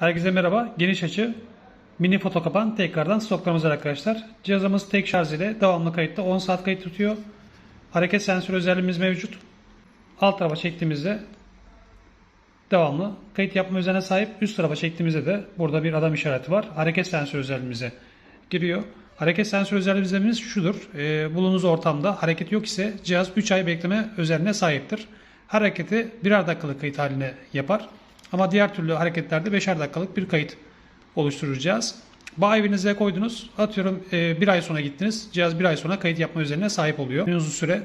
Herkese merhaba. Geniş açı mini foto kapan tekrardan stoklarımız var arkadaşlar. Cihazımız tek şarj ile devamlı kayıtta 10 saat kayıt tutuyor. Hareket sensörü özelliğimiz mevcut. Alt tarafa çektiğimizde devamlı kayıt yapma özelliğine sahip. Üst tarafa çektiğimizde de burada bir adam işareti var. Hareket sensörü özelliğimize giriyor. Hareket sensörü özelliğimiz şudur. E, bulunduğunuz ortamda hareket yok ise cihaz 3 ay bekleme özelliğine sahiptir. Hareketi birer dakikalık kayıt haline yapar. Ama diğer türlü hareketlerde 5'er dakikalık bir kayıt oluşturacağız. Bağ evinize koydunuz. Atıyorum e, bir ay sonra gittiniz. Cihaz bir ay sonra kayıt yapma özelliğine sahip oluyor. En uzun süre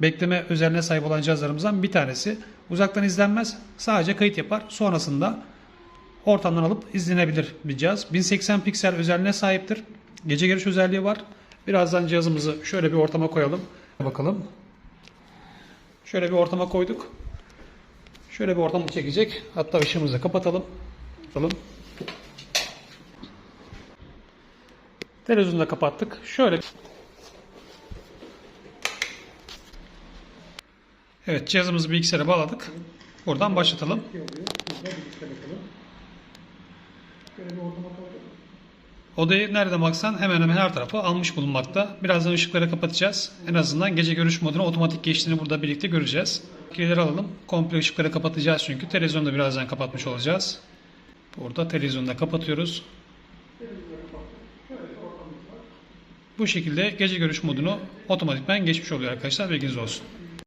bekleme özelliğine sahip olan cihazlarımızdan bir tanesi. Uzaktan izlenmez. Sadece kayıt yapar. Sonrasında ortamdan alıp izlenebilir bir cihaz. 1080 piksel özelliğine sahiptir. Gece görüş özelliği var. Birazdan cihazımızı şöyle bir ortama koyalım. Bakalım. Şöyle bir ortama koyduk. Şöyle bir ortamı çekecek. Hatta ışığımızı kapatalım. Bakalım. Televizyonu da kapattık. Şöyle. Evet cihazımızı bilgisayara bağladık. Buradan başlatalım. Odayı nerede baksan hemen hemen her tarafı almış bulunmakta. Birazdan ışıkları kapatacağız. En azından gece görüş moduna otomatik geçtiğini burada birlikte göreceğiz. Killeri alalım. Komple ışıkları kapatacağız çünkü. Televizyonu da birazdan kapatmış olacağız. Burada televizyonu da kapatıyoruz. Bu şekilde gece görüş modunu otomatikman geçmiş oluyor arkadaşlar. Bilginiz olsun.